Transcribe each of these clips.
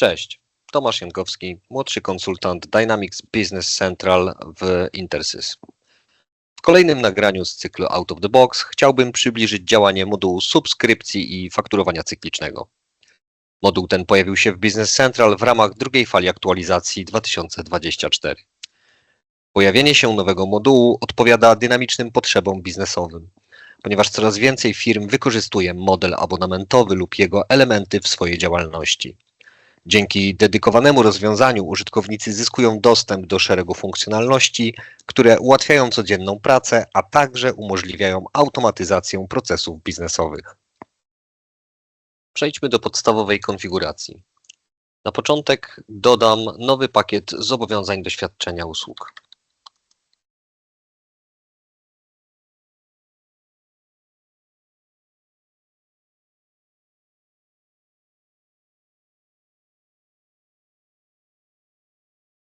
Cześć, Tomasz Jankowski, młodszy konsultant Dynamics Business Central w Intersys. W kolejnym nagraniu z cyklu Out of the Box chciałbym przybliżyć działanie modułu subskrypcji i fakturowania cyklicznego. Moduł ten pojawił się w Business Central w ramach drugiej fali aktualizacji 2024. Pojawienie się nowego modułu odpowiada dynamicznym potrzebom biznesowym, ponieważ coraz więcej firm wykorzystuje model abonamentowy lub jego elementy w swojej działalności. Dzięki dedykowanemu rozwiązaniu użytkownicy zyskują dostęp do szeregu funkcjonalności, które ułatwiają codzienną pracę, a także umożliwiają automatyzację procesów biznesowych. Przejdźmy do podstawowej konfiguracji. Na początek dodam nowy pakiet zobowiązań do świadczenia usług.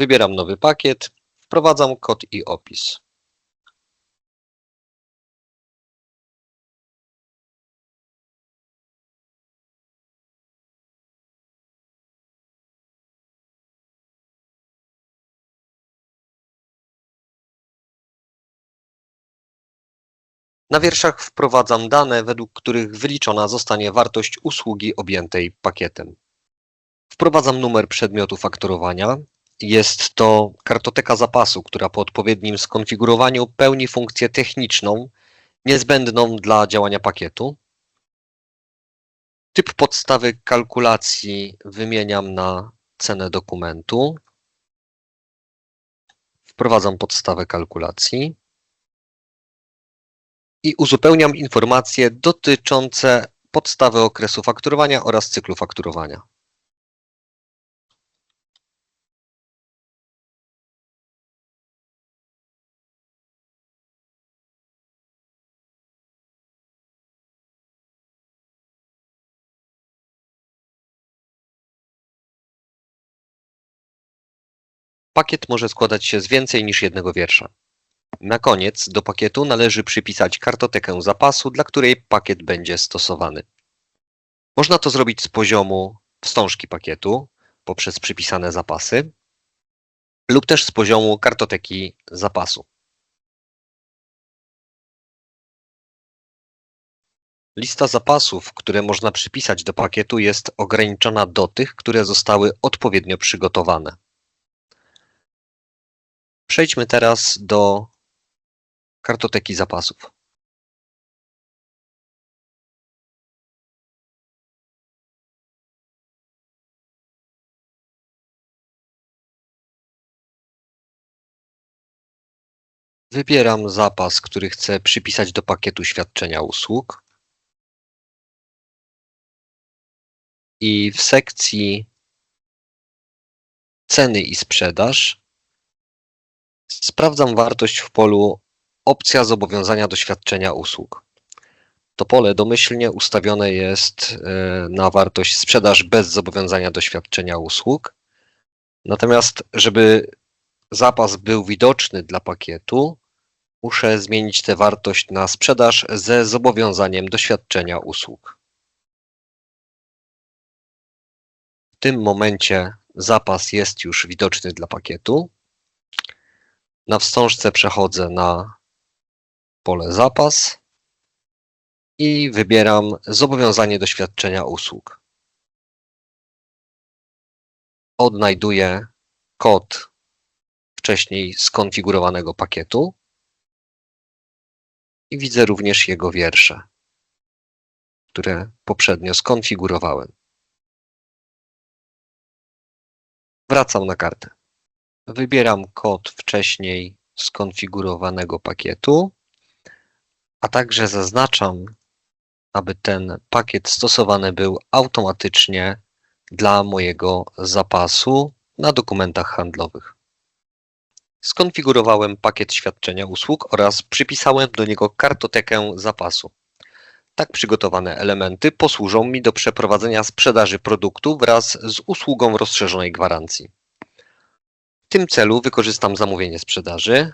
Wybieram nowy pakiet, wprowadzam kod i opis. Na wierszach wprowadzam dane, według których wyliczona zostanie wartość usługi objętej pakietem. Wprowadzam numer przedmiotu faktorowania. Jest to kartoteka zapasu, która po odpowiednim skonfigurowaniu pełni funkcję techniczną niezbędną dla działania pakietu. Typ podstawy kalkulacji wymieniam na cenę dokumentu. Wprowadzam podstawę kalkulacji i uzupełniam informacje dotyczące podstawy okresu fakturowania oraz cyklu fakturowania. Pakiet może składać się z więcej niż jednego wiersza. Na koniec do pakietu należy przypisać kartotekę zapasu, dla której pakiet będzie stosowany. Można to zrobić z poziomu wstążki pakietu poprzez przypisane zapasy lub też z poziomu kartoteki zapasu. Lista zapasów, które można przypisać do pakietu jest ograniczona do tych, które zostały odpowiednio przygotowane. Przejdźmy teraz do kartoteki zapasów. Wybieram zapas, który chcę przypisać do pakietu świadczenia usług. I w sekcji ceny i sprzedaż sprawdzam wartość w polu opcja zobowiązania do świadczenia usług. To pole domyślnie ustawione jest e, na wartość sprzedaż bez zobowiązania do świadczenia usług. Natomiast, żeby zapas był widoczny dla pakietu, muszę zmienić tę wartość na sprzedaż ze zobowiązaniem do świadczenia usług. W tym momencie zapas jest już widoczny dla pakietu. Na wstążce przechodzę na pole zapas i wybieram zobowiązanie do świadczenia usług. Odnajduję kod wcześniej skonfigurowanego pakietu i widzę również jego wiersze, które poprzednio skonfigurowałem. Wracam na kartę. Wybieram kod wcześniej skonfigurowanego pakietu, a także zaznaczam, aby ten pakiet stosowany był automatycznie dla mojego zapasu na dokumentach handlowych. Skonfigurowałem pakiet świadczenia usług oraz przypisałem do niego kartotekę zapasu. Tak przygotowane elementy posłużą mi do przeprowadzenia sprzedaży produktu wraz z usługą rozszerzonej gwarancji. Tym celu wykorzystam zamówienie sprzedaży.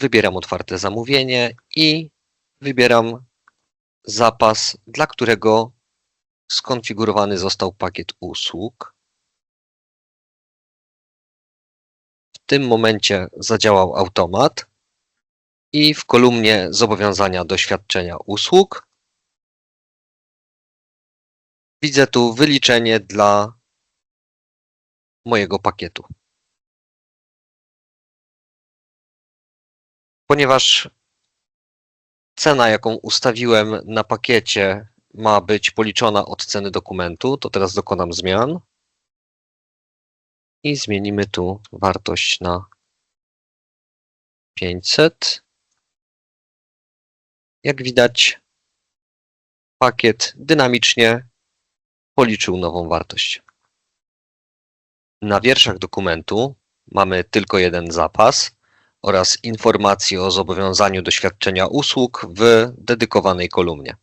Wybieram otwarte zamówienie i wybieram zapas, dla którego skonfigurowany został pakiet usług. W tym momencie zadziałał automat i w kolumnie zobowiązania do świadczenia usług widzę tu wyliczenie dla mojego pakietu. Ponieważ cena, jaką ustawiłem na pakiecie, ma być policzona od ceny dokumentu, to teraz dokonam zmian i zmienimy tu wartość na 500. Jak widać, pakiet dynamicznie policzył nową wartość. Na wierszach dokumentu mamy tylko jeden zapas oraz informacje o zobowiązaniu do świadczenia usług w dedykowanej kolumnie.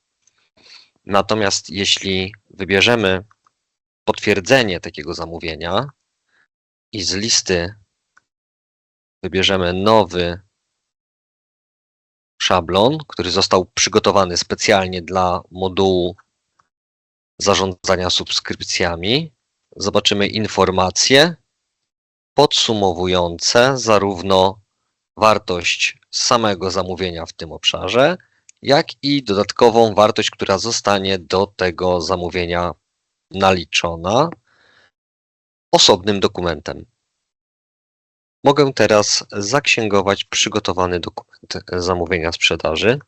Natomiast jeśli wybierzemy potwierdzenie takiego zamówienia i z listy wybierzemy nowy szablon, który został przygotowany specjalnie dla modułu zarządzania subskrypcjami, zobaczymy informacje podsumowujące zarówno wartość samego zamówienia w tym obszarze, jak i dodatkową wartość, która zostanie do tego zamówienia naliczona osobnym dokumentem. Mogę teraz zaksięgować przygotowany dokument zamówienia sprzedaży.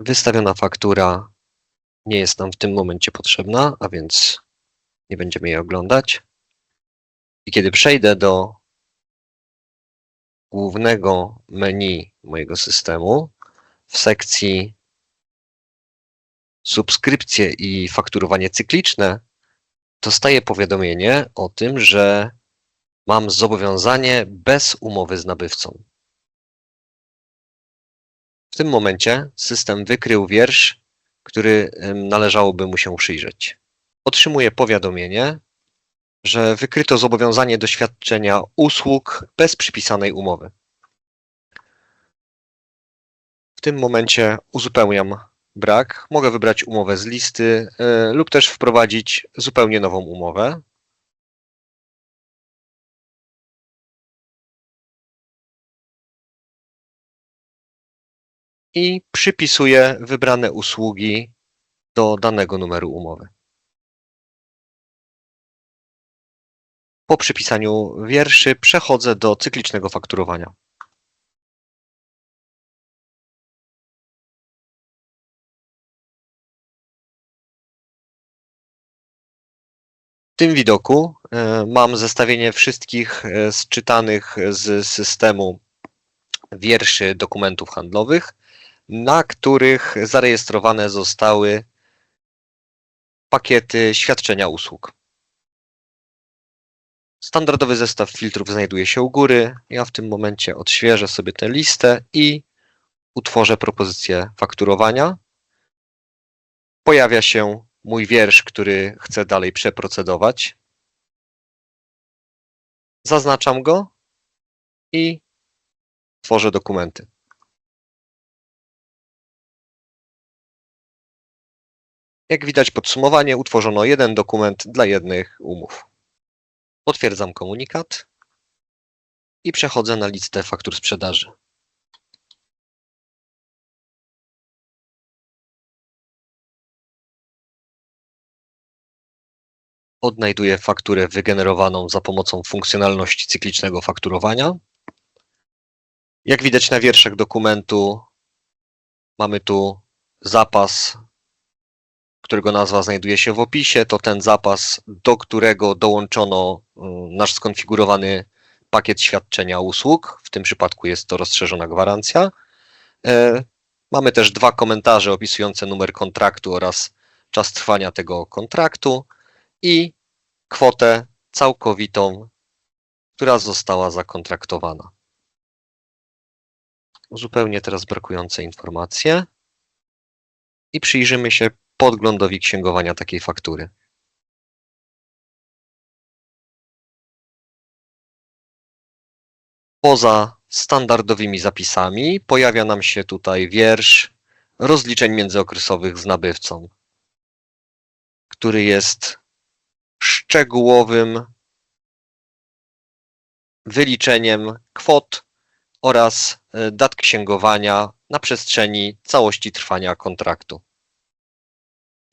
Wystawiona faktura nie jest nam w tym momencie potrzebna, a więc nie będziemy jej oglądać. I kiedy przejdę do głównego menu mojego systemu w sekcji subskrypcje i fakturowanie cykliczne, dostaję powiadomienie o tym, że mam zobowiązanie bez umowy z nabywcą. Tym momencie system wykrył wiersz, który należałoby mu się przyjrzeć. Otrzymuję powiadomienie, że wykryto zobowiązanie do świadczenia usług bez przypisanej umowy. W tym momencie uzupełniam brak. Mogę wybrać umowę z listy y, lub też wprowadzić zupełnie nową umowę. I przypisuję wybrane usługi do danego numeru umowy. Po przypisaniu wierszy przechodzę do cyklicznego fakturowania. W tym widoku e, mam zestawienie wszystkich e, zczytanych z systemu wierszy dokumentów handlowych na których zarejestrowane zostały pakiety świadczenia usług. Standardowy zestaw filtrów znajduje się u góry. Ja w tym momencie odświeżę sobie tę listę i utworzę propozycję fakturowania. Pojawia się mój wiersz, który chcę dalej przeprocedować. Zaznaczam go i tworzę dokumenty. Jak widać podsumowanie, utworzono jeden dokument dla jednych umów. Potwierdzam komunikat i przechodzę na listę faktur sprzedaży. Odnajduję fakturę wygenerowaną za pomocą funkcjonalności cyklicznego fakturowania. Jak widać na wierszach dokumentu mamy tu zapas którego nazwa znajduje się w opisie, to ten zapas, do którego dołączono y, nasz skonfigurowany pakiet świadczenia usług. W tym przypadku jest to rozszerzona gwarancja. E, mamy też dwa komentarze opisujące numer kontraktu oraz czas trwania tego kontraktu i kwotę całkowitą która została zakontraktowana. Uzupełnię teraz brakujące informacje i przyjrzymy się podglądowi księgowania takiej faktury. Poza standardowymi zapisami pojawia nam się tutaj wiersz rozliczeń międzyokresowych z nabywcą, który jest szczegółowym wyliczeniem kwot oraz e, dat księgowania na przestrzeni całości trwania kontraktu.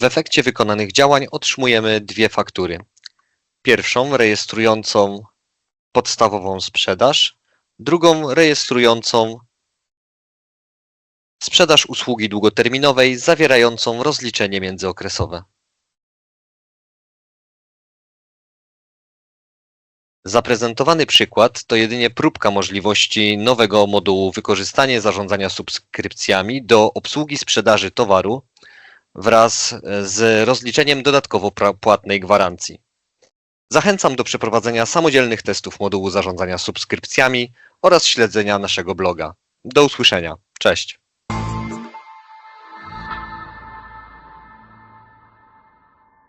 W efekcie wykonanych działań otrzymujemy dwie faktury. Pierwszą rejestrującą podstawową sprzedaż, drugą rejestrującą sprzedaż usługi długoterminowej zawierającą rozliczenie międzyokresowe. Zaprezentowany przykład to jedynie próbka możliwości nowego modułu wykorzystanie zarządzania subskrypcjami do obsługi sprzedaży towaru wraz z rozliczeniem dodatkowo płatnej gwarancji. Zachęcam do przeprowadzenia samodzielnych testów modułu zarządzania subskrypcjami oraz śledzenia naszego bloga. Do usłyszenia. Cześć.